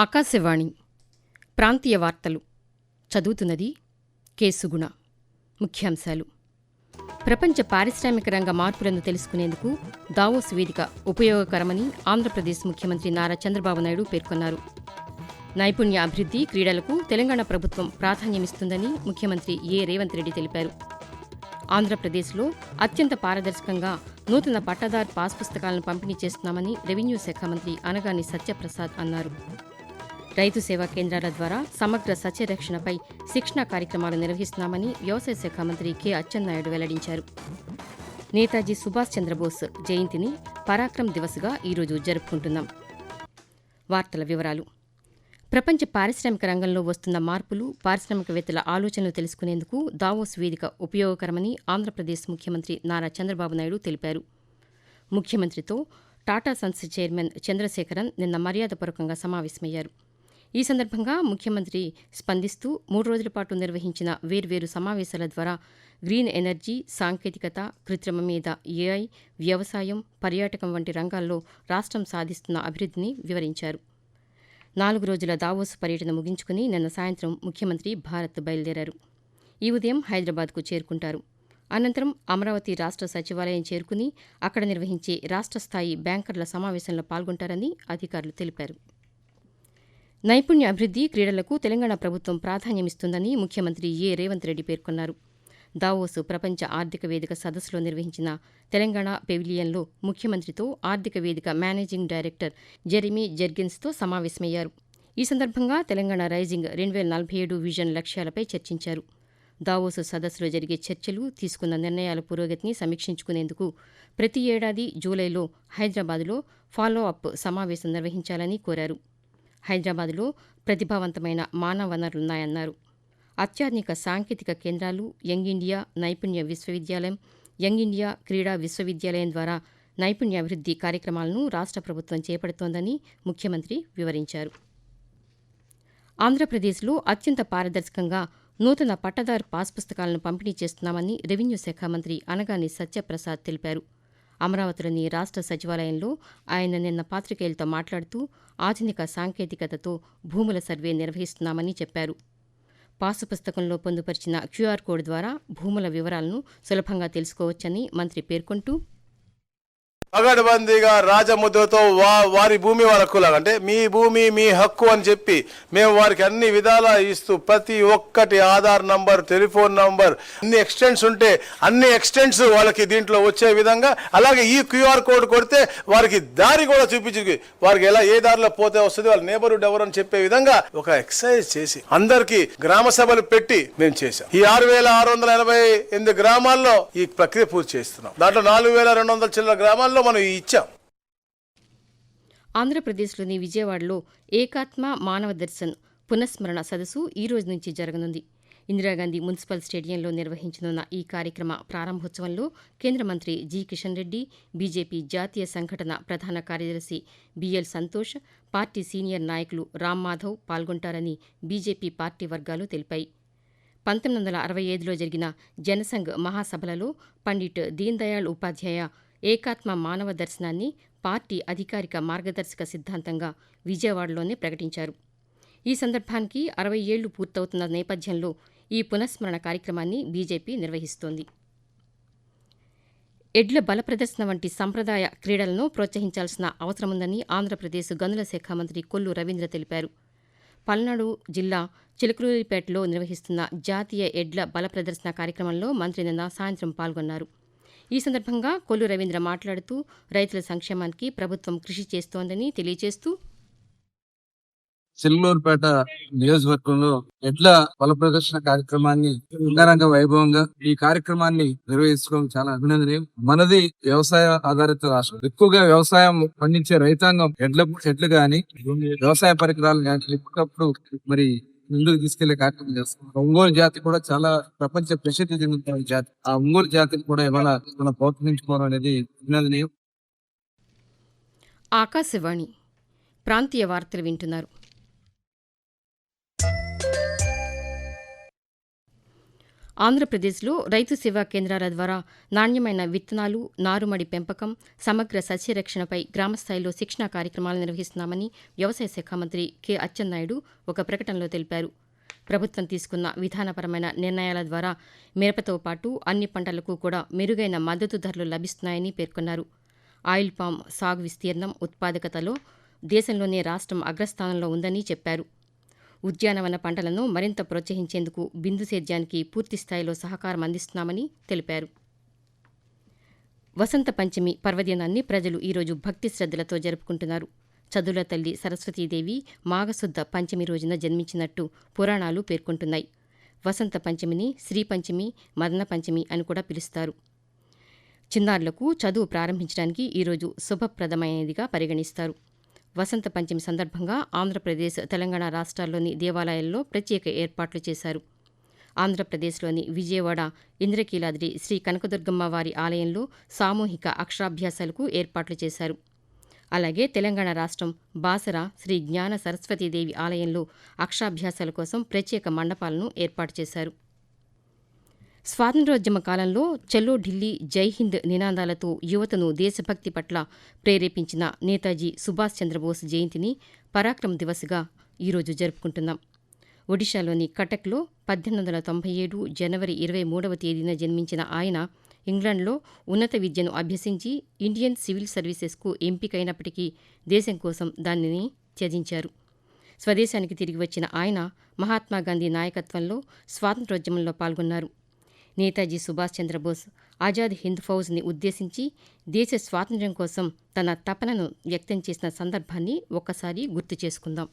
ఆకాశవాణి ప్రాంతీయ వార్తలు. చదువుతున్నది కేసుగుణ ముఖ్యాంశాలు. ప్రపంచ పారిశ్రామిక రంగ మార్పులను తెలుసుకునేందుకు దావోస్ వేదిక ఉపయోగకరమని ఆంధ్రప్రదేశ్ ముఖ్యమంత్రి నారా చంద్రబాబు నాయుడు పేర్కొన్నారు. నైపుణ్య అభివృద్ధి క్రీడలకు తెలంగాణ ప్రభుత్వం ప్రాధాన్యమిస్తుందని ముఖ్యమంత్రి ఏ. రేవంత్ రెడ్డి తెలిపారు. ఆంధ్రప్రదేశ్లో అత్యంత పారదర్శకంగా నూతన పట్టాదారు పాస్ పుస్తకాలను పంపిణీ చేస్తున్నామని రెవెన్యూ శాఖ మంత్రి అనగాని సత్యప్రసాద్ అన్నారు. రైతు సేవా కేంద్రాల ద్వారా సమగ్ర సస్యరక్షణపై శిక్షణా కార్యక్రమాలు నిర్వహిస్తున్నామని వ్యవసాయ శాఖ మంత్రి కె అచ్చెన్నాయుడు వెల్లడించారు. నేతాజీ సుభాష్ చంద్రబోస్ జయంతిని పరాక్రమ్ దివస్గా ఈరోజు జరుపుకుంటున్నాం. వార్తల వివరాలు. ప్రపంచ పారిశ్రామిక రంగంలో వస్తున్న మార్పులు పారిశ్రామికవేత్తల ఆలోచనలు తెలుసుకునేందుకు దావోస్ వేదిక ఉపయోగకరమని ఆంధ్రప్రదేశ్ ముఖ్యమంత్రి నారా చంద్రబాబు నాయుడు తెలిపారు. ముఖ్యమంత్రితో టాటా సన్స్ చైర్మన్ చంద్రశేఖరన్ నిన్న మర్యాదపూర్వకంగా సమావేశమయ్యారు. ఈ సందర్భంగా ముఖ్యమంత్రి స్పందిస్తూ మూడు రోజుల పాటు నిర్వహించిన వేర్వేరు సమావేశాల ద్వారా గ్రీన్ ఎనర్జీ సాంకేతికత కృత్రిమ మీద ఏఐ వ్యవసాయం పర్యాటకం వంటి రంగాల్లో రాష్ట్రం సాధిస్తున్న అభివృద్ధిని వివరించారు. నాలుగు రోజుల దావోస్ పర్యటన ముగించుకుని నిన్న సాయంత్రం ముఖ్యమంత్రి భారత్ బయలుదేరారు. ఈ ఉదయం హైదరాబాద్కు చేరుకుంటారు. అనంతరం అమరావతి రాష్ట్ర సచివాలయం చేరుకుని అక్కడ నిర్వహించే రాష్ట్ర స్థాయి బ్యాంకర్ల సమావేశంలో పాల్గొంటారని అధికారులు తెలిపారు. నైపుణ్య అభివృద్ధి క్రీడలకు తెలంగాణ ప్రభుత్వం ప్రాధాన్యమిస్తుందని ముఖ్యమంత్రి ఏ. రేవంత్ రెడ్డి పేర్కొన్నారు. దావోసు ప్రపంచ ఆర్థిక వేదిక సదస్సులో నిర్వహించిన తెలంగాణ పెవిలియన్లో ముఖ్యమంత్రితో ఆర్థిక వేదిక మేనేజింగ్ డైరెక్టర్ జెరిమీ జెర్గిన్స్తో సమావేశమయ్యారు. ఈ సందర్భంగా తెలంగాణ రైజింగ్ రెండు వేల నలభై ఏడు విజన్ లక్ష్యాలపై చర్చించారు. దావోసు సదస్సులో జరిగే చర్చలు తీసుకున్న నిర్ణయాల పురోగతిని సమీక్షించుకునేందుకు ప్రతి ఏడాది జూలైలో హైదరాబాద్లో ఫాలో అప్ సమావేశం నిర్వహించాలని కోరారు. హైదరాబాద్లో ప్రతిభావంతమైన మానవ వనరులున్నాయన్నారు అత్యాధునిక సాంకేతిక కేంద్రాలు యంగ్ ఇండియా నైపుణ్య విశ్వవిద్యాలయం యంగ్ ఇండియా క్రీడా విశ్వవిద్యాలయం ద్వారా నైపుణ్యాభివృద్ధి కార్యక్రమాలను రాష్ట్ర ప్రభుత్వం చేపడుతోందని ముఖ్యమంత్రి వివరించారు. ఆంధ్రప్రదేశ్లో అత్యంత పారదర్శకంగా నూతన పట్టదారు పాస్ పుస్తకాలను పంపిణీ చేస్తున్నామని రెవెన్యూ శాఖ మంత్రి అనగాని సత్యప్రసాద్ తెలిపారు. అమరావతిలోని రాష్ట్ర సచివాలయంలో ఆయన నిన్న పాత్రికేయులతో మాట్లాడుతూ ఆధునిక సాంకేతికతతో భూముల సర్వే నిర్వహిస్తున్నామని చెప్పారు. పాసు పుస్తకంలో పొందుపరిచిన క్యూఆర్ కోడ్ ద్వారా భూముల వివరాలను సులభంగా తెలుసుకోవచ్చని మంత్రి పేర్కొంటూ పగడ్బందీగా రాజముద్రతో వా వారి భూమి వాళ్ళ హక్కులాగా అంటే మీ భూమి మీ హక్కు అని చెప్పి మేము వారికి అన్ని విధాలా ఇస్తూ ప్రతి ఒక్కటి ఆధార్ నంబర్ టెలిఫోన్ నంబర్ అన్ని ఎక్స్టెంట్స్ ఉంటే అన్ని ఎక్స్టెంట్స్ వాళ్ళకి దీంట్లో వచ్చే విధంగా అలాగే ఈ క్యూఆర్ కోడ్ కొడితే వారికి దారి కూడా చూపించి వారికి ఎలా ఏ దారిలో పోతే వస్తుంది వాళ్ళ నేబర్హుడ్ ఎవరు అని చెప్పే విధంగా ఒక ఎక్సర్సైజ్ చేసి అందరికి గ్రామ సభలు పెట్టి మేము చేశాం. ఈ ఆరు వేల ఆరు వందల ఎనభై ఎనిమిది గ్రామాల్లో ఈ ప్రక్రియ పూర్తి చేస్తున్నాం. దాంట్లో నాలుగు వేల రెండు వందల చిల్లర గ్రామాల్లో మనం ఇచ్చాం. ఆంధ్రప్రదేశ్లోని విజయవాడలో ఏకాత్మ మానవ దర్శన్ పునఃస్మరణ సదస్సు ఈ రోజు నుంచి జరగనుంది. ఇందిరాగాంధీ మున్సిపల్ స్టేడియంలో నిర్వహించనున్న ఈ కార్యక్రమ ప్రారంభోత్సవంలో కేంద్ర మంత్రి జి కిషన్ రెడ్డి బీజేపీ జాతీయ సంఘటన ప్రధాన కార్యదర్శి బిఎల్ సంతోష్ పార్టీ సీనియర్ నాయకులు రామ్ మాధవ్ పాల్గొంటారని బీజేపీ పార్టీ వర్గాలు తెలిపాయి. పంతొమ్మిది వందల అరవై ఐదులో జరిగిన జనసంఘ్ మహాసభలలో పండిట్ దీన్ దయాళ్ ఉపాధ్యాయ ఏకాత్మ మానవ దర్శనాన్ని పార్టీ అధికారిక మార్గదర్శక సిద్ధాంతంగా విజయవాడలోనే ప్రకటించారు. ఈ సందర్భానికి అరవై ఏళ్ళు పూర్తవుతున్న నేపథ్యంలో ఈ పునఃస్మరణ కార్యక్రమాన్ని బీజేపీ నిర్వహిస్తోంది. ఎడ్ల బల ప్రదర్శన వంటి సంప్రదాయ క్రీడలను ప్రోత్సహించాల్సిన అవసరముందని ఆంధ్రప్రదేశ్ గనుల శాఖ మంత్రి కొల్లు రవీంద్ర తెలిపారు. పల్నాడు జిల్లా చిలుకలూరిపేటలో నిర్వహిస్తున్న జాతీయ ఎడ్ల బల ప్రదర్శన కార్యక్రమంలో మంత్రి నిన్న సాయంత్రం పాల్గొన్నారు. ఈ సందర్భంగా కొల్లు రవీంద్ర మాట్లాడుతూ రైతుల సంక్షేమానికి ప్రభుత్వం కృషి చేస్తోందని తెలియజేస్తూ చిల్లూరుపేట నియోజకవర్గంలో ఎడ్ల బల ప్రదర్శన కార్యక్రమాన్ని అంగరంగ వైభవంగా ఈ కార్యక్రమాన్ని నిర్వహించుకోవడం చాలా అభినందనీయం. మనది వ్యవసాయ ఆధారిత రాష్ట్రం. ఎక్కువగా వ్యవసాయం పండించే రైతాంగం ఎడ్ల ఎడ్లు గాని వ్యవసాయ పరికరాలు కానీ ఎప్పటికప్పుడు మరి ముందుకు తీసుకెళ్ళే కార్యక్రమం చేస్తున్నారు ఒంగోలు జాతి కూడా చాలా ప్రపంచ ప్రసిద్ధి చెందుతున్న జాతి. ఆ ఒంగోలు జాతిని కూడా ఇవాళ మనం ప్రోత్సహించుకోవడం అనేది అభినందనీయం. ఆకాశవాణి ప్రాంతీయ వార్తలు వింటున్నారు. ఆంధ్రప్రదేశ్లో రైతు సేవా కేంద్రాల ద్వారా నాణ్యమైన విత్తనాలు నారుమడి పెంపకం సమగ్ర సస్యరక్షణపై గ్రామస్థాయిలో శిక్షణా కార్యక్రమాలు నిర్వహిస్తున్నామని వ్యవసాయ శాఖ మంత్రి కె. అచ్చెన్నాయుడు ఒక ప్రకటనలో తెలిపారు. ప్రభుత్వం తీసుకున్న విధానపరమైన నిర్ణయాల ద్వారా మిరపతో పాటు అన్ని పంటలకు కూడా మెరుగైన మద్దతు ధరలు లభిస్తున్నాయని పేర్కొన్నారు. ఆయిల్ పామ్ సాగు విస్తీర్ణం ఉత్పాదకతలో దేశంలోనే రాష్ట్రం అగ్రస్థానంలో ఉందని చెప్పారు. ఉద్యానవన పంటలను మరింత ప్రోత్సహించేందుకు బిందు సేద్యానికి పూర్తిస్థాయిలో సహకారం అందిస్తున్నామని తెలిపారు. వసంత పంచమి పర్వదినాన్ని ప్రజలు ఈరోజు భక్తి శ్రద్ధలతో జరుపుకుంటున్నారు. చదువుల తల్లి సరస్వతీదేవి మాఘశుద్ధ పంచమి రోజున జన్మించినట్టు పురాణాలు పేర్కొంటున్నాయి. వసంత పంచమిని శ్రీ పంచమి మదన పంచమి అని కూడా పిలుస్తారు. చిన్నారులకు చదువు ప్రారంభించడానికి ఈరోజు శుభప్రదమైనదిగా పరిగణిస్తారు. వసంత పంచమి సందర్భంగా ఆంధ్రప్రదేశ్ తెలంగాణ రాష్ట్రాల్లోని దేవాలయాల్లో ప్రత్యేక ఏర్పాట్లు చేశారు. ఆంధ్రప్రదేశ్లోని విజయవాడ ఇంద్రకీలాద్రి శ్రీ కనకదుర్గమ్మ వారి ఆలయంలో సామూహిక అక్షరాభ్యాసాలకు ఏర్పాట్లు చేశారు. అలాగే తెలంగాణ రాష్ట్రం బాసర శ్రీ జ్ఞాన సరస్వతీదేవి ఆలయంలో అక్షరాభ్యాసాల కోసం ప్రత్యేక మండపాలను ఏర్పాటు చేశారు. స్వాతంత్రోద్యమ కాలంలో చలో ఢిల్లీ జై హింద్ నినాదాలతో యువతను దేశభక్తి పట్ల ప్రేరేపించిన నేతాజీ సుభాష్ చంద్రబోస్ జయంతిని పరాక్రమ్ దివస్గా ఈరోజు జరుపుకుంటున్నాం. ఒడిశాలోని కటక్లో పద్దెనిమిది వందల తొంభై ఏడు జనవరి ఇరవై మూడవ తేదీన జన్మించిన ఆయన ఇంగ్లాండ్లో ఉన్నత విద్యను అభ్యసించి ఇండియన్ సివిల్ సర్వీసెస్కు ఎంపికైనప్పటికీ దేశం కోసం దానిని త్యజించారు. స్వదేశానికి తిరిగి వచ్చిన ఆయన మహాత్మాగాంధీ నాయకత్వంలో స్వాతంత్రోద్యమంలో పాల్గొన్నారు. నేతాజీ సుభాష్ చంద్రబోస్ ఆజాద్ హింద్ ఫౌజ్ని ఉద్దేశించి దేశ స్వాతంత్ర్యం కోసం తన తపనను వ్యక్తం చేసిన సందర్భాన్ని ఒక్కసారి గుర్తు చేసుకుందాం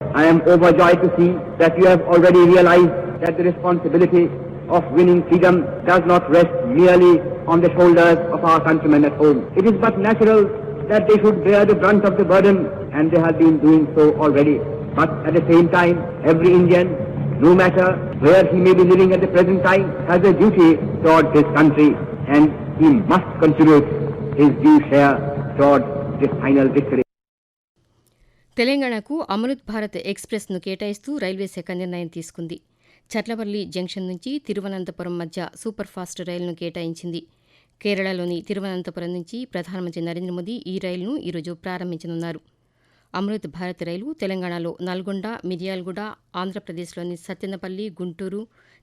I am overjoyed to see that you have already realized that the responsibility of winning freedom does not rest merely on the shoulders of our countrymen at home. It is but natural that they should bear the brunt of the burden and they have been doing so already. But at the same time, every Indian, no matter where he may be living at the present time, has a duty towards his country and he must contribute his due share towards this final victory. తెలంగాణకు అమృత్ భారత్ ఎక్స్ప్రెస్ను కేటాయిస్తూ railway శాఖ నిర్ణయం తీసుకుంది Cherlapalli junction నుంచి తిరువనంతపురం మధ్య super fast రైలును కేటాయించింది కేరళలోని తిరువనంతపురం నుంచి ప్రధానమంత్రి నరేంద్ర మోదీ ఈ రైలును ఈరోజు ప్రారంభించనున్నారు అమృత్ భారత్ రైలు తెలంగాణలో నల్గొండ మిర్యాలగూడ ఆంధ్రప్రదేశ్లోని సత్తెనపల్లి గుంటూరు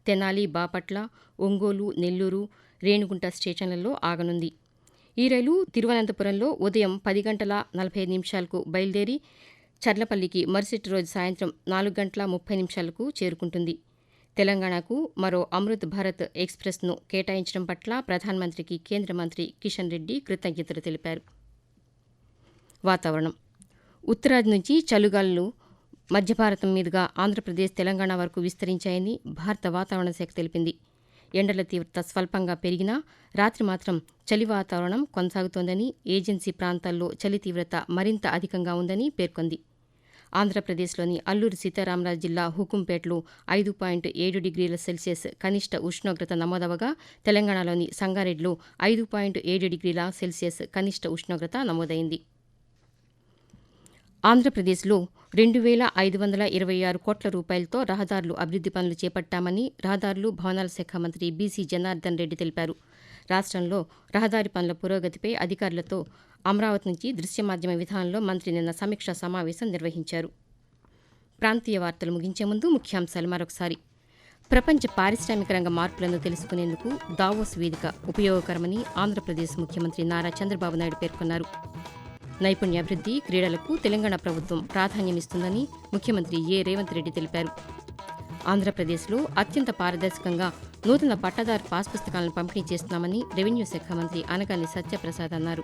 తెనాలి బాపట్ల ఒంగోలు నెల్లూరు రేణుగుంట స్టేషన్లలో ఆగనుంది. ఈ రైలు తిరువనంతపురంలో ఉదయం పది గంటల నలభై నిమిషాలకు బయలుదేరి చర్లపల్లికి మరుసటి రోజు సాయంత్రం నాలుగు గంటల ముప్పై నిమిషాలకు చేరుకుంటుంది. తెలంగాణకు మరో అమృత్ భారత్ ఎక్స్ప్రెస్ను కేటాయించడం పట్ల ప్రధానమంత్రికి కేంద్ర మంత్రి కిషన్ రెడ్డి కృతజ్ఞతలు తెలిపారు. వాతావరణం ఉత్తరాది నుంచి చలుగాలులు మధ్య భారతం మీదుగా ఆంధ్రప్రదేశ్ తెలంగాణ వరకు విస్తరించాయని భారత వాతావరణ శాఖ తెలిపింది. ఎండల తీవ్రత స్వల్పంగా పెరిగినా రాత్రి మాత్రం చలి వాతావరణం కొనసాగుతోందని ఏజెన్సీ ప్రాంతాల్లో చలి తీవ్రత మరింత అధికంగా ఉందని పేర్కొంది. ఆంధ్రప్రదేశ్లోని అల్లూరు సీతారామరాజు జిల్లా హుకుంపేటలో ఐదు పాయింట్ ఏడు డిగ్రీల సెల్సియస్ కనిష్ట ఉష్ణోగ్రత నమోదవగా తెలంగాణలోని సంగారెడ్డిలో ఐదు పాయింట్ ఏడు డిగ్రీల సెల్సియస్ కనిష్ట ఉష్ణోగ్రత నమోదైంది. ఆంధ్రప్రదేశ్లో రెండు వేల ఐదు వందల ఇరవై ఆరు కోట్ల రూపాయలతో రహదారులు అభివృద్ది పనులు చేపట్టామని రహదారులు భవనాల శాఖ మంత్రి బీసీ జనార్దన్ రెడ్డి తెలిపారు. రాష్ట్రంలో రహదారి పనుల పురోగతిపై అధికారులతో అమరావతి నుంచి దృశ్య మాధ్యమ విధానంలో మంత్రి నిన్న సమీక్షా సమావేశం నిర్వహించారు. ప్రాంతీయ వార్తలు ముగించే ముందు ముఖ్యాంశాలు మరొకసారి. ప్రపంచ పారిశ్రామిక రంగ మార్పులను తెలుసుకునేందుకు దావోస్ వేదిక ఉపయోగకరమని ఆంధ్రప్రదేశ్ ముఖ్యమంత్రి నారా చంద్రబాబు నాయుడు పేర్కొన్నారు. నైపుణ్యాభివృద్ధి క్రీడలకు తెలంగాణ ప్రభుత్వం ప్రాధాన్యమిస్తుందని ముఖ్యమంత్రి ఏ. రేవంత్ రెడ్డి తెలిపారు. ఆంధ్రప్రదేశ్లో అత్యంత పారదర్శకంగా నూతన పట్టాదారు పాస్ పుస్తకాలను పంపిణీ చేస్తున్నామని రెవెన్యూ శాఖ మంత్రి అనగాని సత్యప్రసాద్ అన్నారు.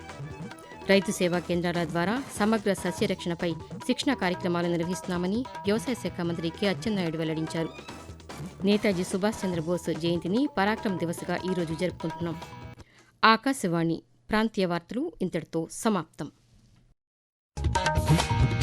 రైతు సేవా కేంద్రాల ద్వారా సమగ్ర సస్యరక్షణపై శిక్షణ కార్యక్రమాలు నిర్వహిస్తున్నామని వ్యవసాయ శాఖ మంత్రి కె. అచ్చెన్నాయుడు వెల్లడించారు. నేతాజీ సుభాష్ చంద్రబోస్ జయంతిని పరాక్రమ్ దివస్గా ఈరోజు జరుపుకుంటున్నాం. ఆకాశవాణి ప్రాంతీయ వార్తలు ఇంతటితో సమాప్తం. Thank you.